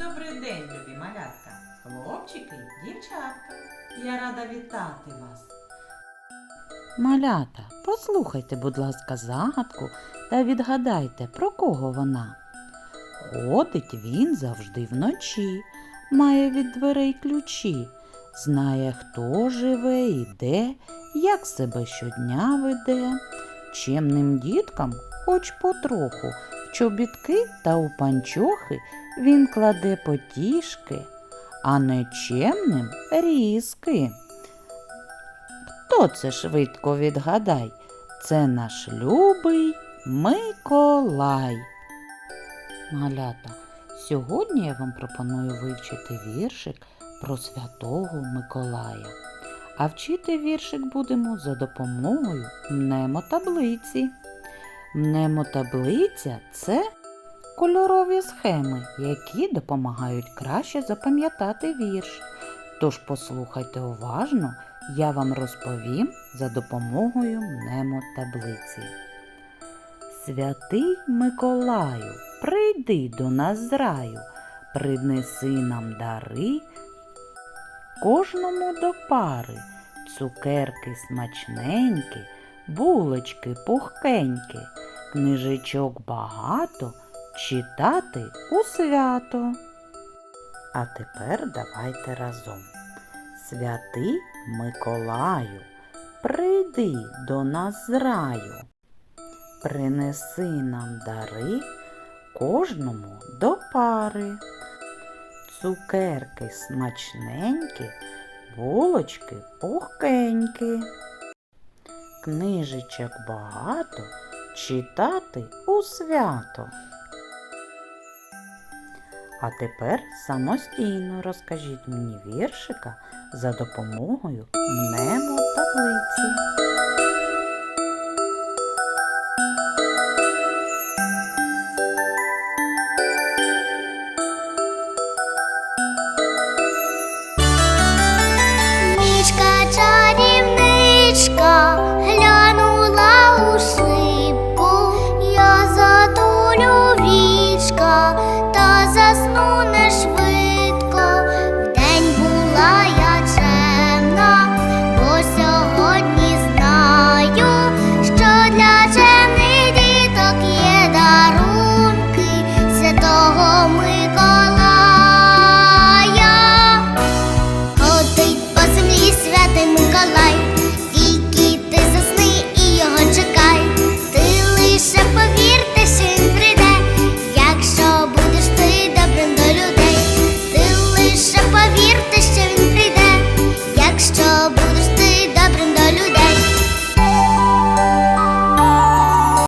Добрий день, любі малятка, хлопчики, дівчатка. Я рада вітати вас. Малята, послухайте, будь ласка, загадку та відгадайте, про кого вона. Ходить він завжди вночі, має від дверей ключі, знає, хто живе і де, як себе щодня веде. Чемним діткам, хоч потроху, чобітки та у панчохи він кладе потішки, а нечемним різки. Хто це швидко відгадай? Це наш любий Миколай. Малята, сьогодні я вам пропоную вивчити віршик про святого Миколая. А вчити віршик будемо за допомогою мнемотаблиці. Мнемотаблиця це кольорові схеми, які допомагають краще запам'ятати вірш. Тож послухайте уважно, я вам розповім за допомогою мнемотаблиці. Святий Миколаю, прийди до нас з раю, принеси нам дари, кожному до пари, цукерки смачненькі, булочки пухкенькі, книжечок багато, читати у свято. А тепер давайте разом. Святий Миколаю, прийди до нас з раю, принеси нам дари кожному до пари. Цукерки смачненькі, булочки пухкенькі. Книжечок багато читати у свято. А тепер самостійно розкажіть мені віршика за допомогою мнемотаблиці.